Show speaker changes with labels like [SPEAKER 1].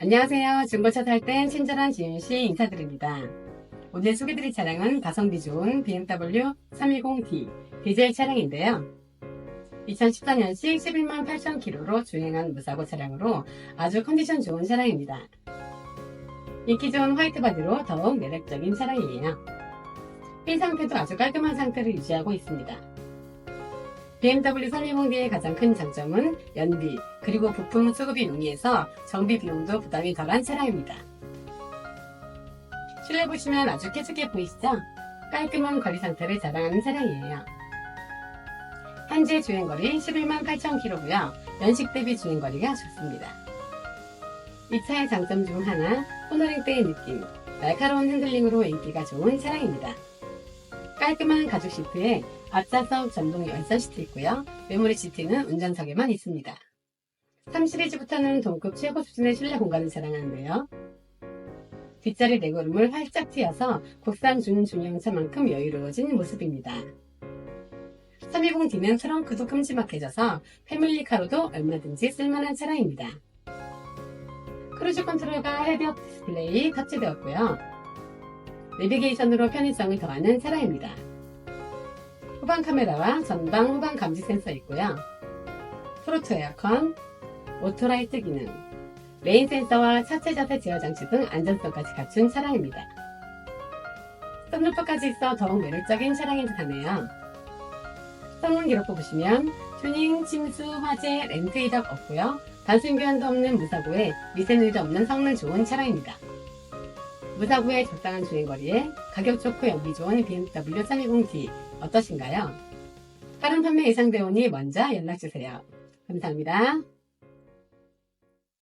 [SPEAKER 1] 안녕하세요. 중고차 살땐 친절한 지윤씨 인사드립니다. 오늘 소개드릴 차량은 가성비 좋은 BMW 320D 디젤 차량인데요. 2014년식 11만 8천 킬로로 주행한 무사고 차량으로 아주 컨디션 좋은 차량입니다. 인기 좋은 화이트 바디로 더욱 매력적인 차량이에요. 핀 상태도 아주 깔끔한 상태를 유지하고 있습니다. BMW 320D의 가장 큰 장점은 연비, 그리고 부품 수급이 용이해서 정비 비용도 부담이 덜한 차량입니다. 실내 보시면 아주 깨끗해 보이시죠? 깔끔한 거리 상태를 자랑하는 차량이에요. 현재 주행거리 11만 8천 킬로고요. 연식 대비 주행거리가 좋습니다. 이 차의 장점 중 하나, 코너링 때의 느낌, 날카로운 핸들링으로 인기가 좋은 차량입니다. 깔끔한 가죽 시트에 앞좌석 전동 열선 시트 있고요. 메모리 시트는 운전석에만 있습니다. 3 시리즈부터는 동급 최고 수준의 실내 공간을 자랑하는데요. 뒷자리 레그룸을 활짝 트여서 국산 준중형차만큼 여유로워진 모습입니다. 320D는 트렁크도 큼지막해져서 패밀리카로도 얼마든지 쓸만한 차량입니다. 크루즈 컨트롤과 헤드업 디스플레이 탑재되었고요. 내비게이션으로 편의성을 더하는 차량입니다. 후방 카메라와 전방 후방 감지 센서 있고요. 프로토 에어컨, 오토라이트 기능, 레인 센서와 차체 자세 제어 장치 등 안전성까지 갖춘 차량입니다. 썬루프까지 있어 더욱 매력적인 차량인 듯하네요. 성능 기록부 보시면 튜닝, 침수, 화재, 렌트 이력 없고요. 단순 교환도 없는 무사고에 미세누이도 없는 성능 좋은 차량입니다. 무사고의 적당한 주행거리에 가격 좋고 연비 좋은 BMW 320D 어떠신가요? 다른 판매 예상되오니 먼저 연락주세요. 감사합니다.